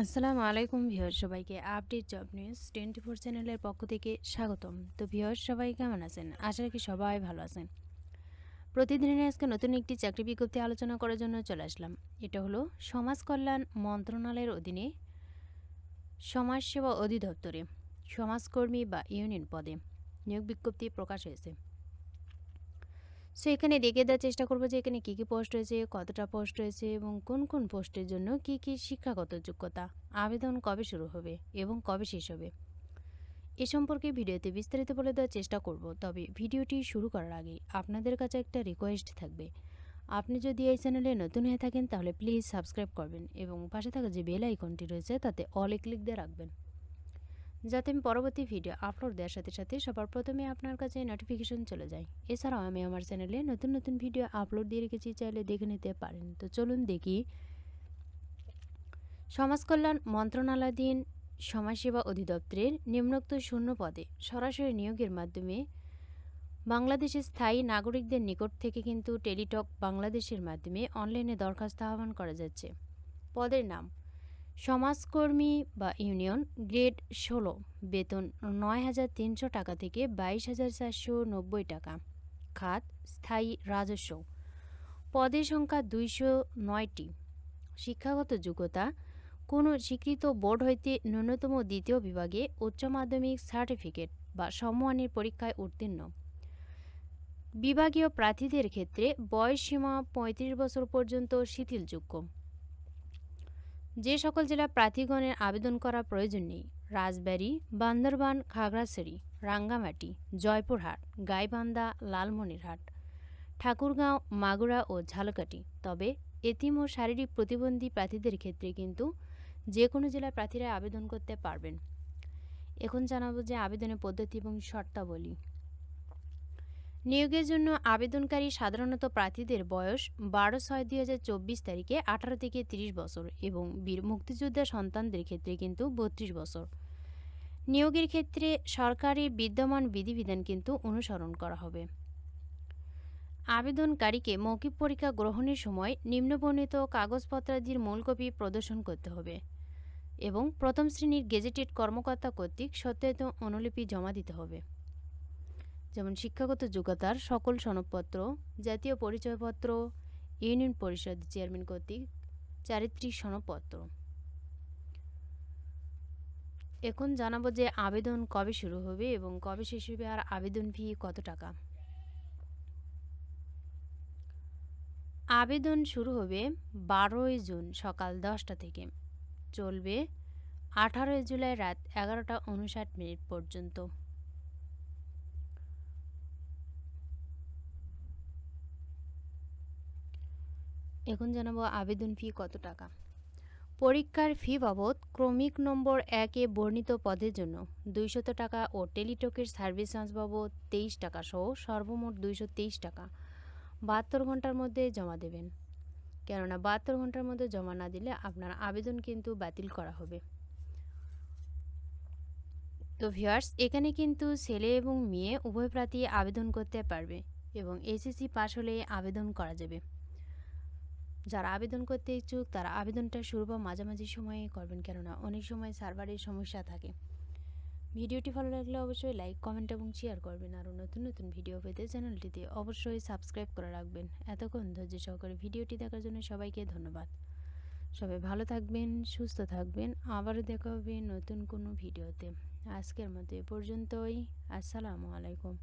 আসসালামু আলাইকুম ভিউয়ার সবাইকে update job news twenty four চ্যানেলের পক্ষ থেকে স্বাগতম। তো ভিউয়ার সবাই কেমন আছেন? আশা রাখি সবাই ভালো আছেন। প্রতিদিনের আজকে নতুন একটি চাকরি বিজ্ঞপ্তি আলোচনা করার জন্য চলে আসলাম। এটা হলো সমাজ কল্যাণ মন্ত্রণালয়ের অধীনে সমাজসেবা অধিদপ্তরে সমাজকর্মী বা ইউনিয়ন পদে নিয়োগ বিজ্ঞপ্তি প্রকাশ হয়েছে। সো এখানে দেখে দেওয়ার চেষ্টা করব যে এখানে কী কী পোস্ট রয়েছে, কতটা পোস্ট রয়েছে এবং কোন কোন পোস্টের জন্য কী কী শিক্ষাগত যোগ্যতা, আবেদন কবে শুরু হবে এবং কবে শেষ হবে। এ সম্পর্কে ভিডিওতে বিস্তারিত বলে দেওয়ার চেষ্টা করব, তবে ভিডিওটি শুরু করার আগে আপনাদের কাছে একটা রিকোয়েস্ট থাকবে। আপনি যদি এই চ্যানেলে নতুন হয়ে থাকেন তাহলে প্লিজ সাবস্ক্রাইব করবেন এবং পাশে থাকা যে বেল আইকনটি রয়েছে তাতে অলে ক্লিক দিয়ে রাখবেন। যাতে আমি পরবর্তী ভিডিও আপলোড দেওয়ার সাথে সাথে সবার প্রথমে আপনার কাছে নোটিফিকেশন চলে যায়। এছাড়াও আমি আমার চ্যানেলে নতুন নতুন ভিডিও আপলোড দিয়ে রেখেছি, চাইলে দেখে নিতে পারেন। তো চলুন দেখি। সমাজ কল্যাণ মন্ত্রণালয়াধীন সমাজসেবা অধিদপ্তরের নিম্নোক্ত শূন্য পদে সরাসরি নিয়োগের মাধ্যমে বাংলাদেশের স্থায়ী নাগরিকদের নিকট থেকে কিন্তু টেলিটক বাংলাদেশের মাধ্যমে অনলাইনে দরখাস্ত আহ্বান করা যাচ্ছে। পদের নাম সমাজকর্মী বা ইউনিয়ন গ্রেড ষোলো, বেতন নয় হাজার তিনশো টাকা থেকে বাইশ হাজার চারশো নব্বই টাকা। খাত স্থায়ী রাজস্ব। পদের সংখ্যা দুইশো নয়টি। শিক্ষাগত যোগ্যতা। কোনো স্বীকৃত বোর্ড হইতে ন্যূনতম দ্বিতীয় বিভাগে উচ্চ মাধ্যমিক সার্টিফিকেট বা সমমানের পরীক্ষায় উত্তীর্ণ। বিভাগীয় প্রার্থীদের ক্ষেত্রে বয়স সীমা পঁয়ত্রিশ বছর পর্যন্ত শিথিলযোগ্য। যে সকল জেলা প্রার্থীগণের আবেদন করা প্রয়োজন নেই। রাজবাড়ী, বান্দরবান, খাগড়াছড়ি, রাঙ্গামাটি, জয়পুরহাট, গাইবান্ধা, লালমনিরহাট, ঠাকুরগাঁও, মাগুরা ও ঝালকাঠি। তবে এতিম ও শারীরিক প্রতিবন্ধী প্রার্থীদের ক্ষেত্রে কিন্তু যে কোনো জেলার প্রার্থীরা আবেদন করতে পারবেন। এখন জানাব যে আবেদনের পদ্ধতি এবং শর্তাবলী। নিয়োগের জন্য আবেদনকারী সাধারণত প্রার্থীদের বয়স বারো ছয় দুই হাজার চব্বিশ তারিখে আঠারো থেকে তিরিশ বছর এবং বীর মুক্তিযোদ্ধা সন্তানদের ক্ষেত্রে কিন্তু বত্রিশ বছর। নিয়োগের ক্ষেত্রে সরকারি বিদ্যমান বিধিবিধান কিন্তু অনুসরণ করা হবে। আবেদনকারীকে মৌখিক পরীক্ষা গ্রহণের সময় নিম্নবর্ণিত কাগজপত্রাদির মূল কপি প্রদর্শন করতে হবে এবং প্রথম শ্রেণির গেজেটেড কর্মকর্তা কর্তৃক সত্যায়িত অনুলিপি জমা দিতে হবে। যেমন শিক্ষাগত যোগ্যতার সকল সনদপত্র, জাতীয় পরিচয়পত্র, ইউনিয়ন পরিষদ চেয়ারম্যান কর্তৃক চারিত্রিক সনদপত্র। এখন জানাব যে আবেদন কবে শুরু হবে এবং কবে শেষ হবে আর আবেদন ফি কত টাকা? আবেদন শুরু হবে বারোই জুন সকাল দশটা থেকে। চলবে আঠারোই জুলাই রাত এগারোটা উনষাট মিনিট পর্যন্ত। এখন জানাব আবেদন ফি কত টাকা? পরীক্ষার ফি বাবদ ক্রমিক নম্বর একে বর্ণিত পদের জন্য দুইশত টাকা ও টেলিটকের সার্ভিস চার্জ বাবদ তেইশ টাকা সহ সর্বমোট দুইশো তেইশ টাকা বাহাত্তর ঘণ্টার মধ্যে জমা দেবেন। কেননা বাহাত্তর ঘণ্টার মধ্যে জমা না দিলে আপনার আবেদন কিন্তু বাতিল করা হবে। তো ভিউয়ার্স, এখানে কিন্তু ছেলে এবং মেয়ে উভয় প্রার্থী আবেদন করতে পারবে এবং এসএসসি পাশ হলে আবেদন করা যাবে। যারা আবেদন করতে ইচ্ছুক, তারা আবেদনটা শুরু বা মাঝামাঝি সময়ে করবেন, কেননা অনেক সময় সার্ভারের সমস্যা থাকে। ভিডিওটি ভালো লাগলে অবশ্যই লাইক, কমেন্ট এবং শেয়ার করবেন। আরও নতুন নতুন ভিডিও পেতে চ্যানেলটিতে অবশ্যই সাবস্ক্রাইব করে রাখবেন। এতক্ষণ ধৈর্য সহকারে ভিডিওটি দেখার জন্য সবাইকে ধন্যবাদ। সবাই ভালো থাকবেন, সুস্থ থাকবেন। আবারও দেখা হবে নতুন কোনো ভিডিওতে। আজকের মতো এ পর্যন্তই। আসসালামু আলাইকুম।